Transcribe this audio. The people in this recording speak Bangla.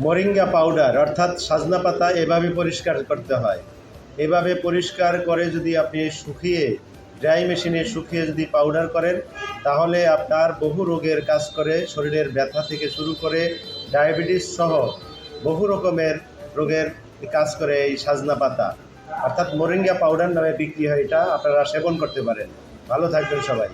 মরিঙ্গা পাউডার, অর্থাৎ সাজনা পাতা এভাবে পরিষ্কার করতে হয়। এভাবে পরিষ্কার করে যদি আপনি শুকিয়ে, ড্রাই মেশিনে শুকিয়ে যদি পাউডার করেন, তাহলে আপনার বহু রোগের কাজ করে, শরীরের ব্যথা থেকে শুরু করে, ডায়াবেটিস সহ বহু রকমের রোগের কাজ করে এই সাজনা পাতা। অর্থাৎ মোরিঙ্গা পাউডার নামে বিক্রি হয় এটা, আপনারা সেবন করতে পারেন। ভালো থাকবেন সবাই।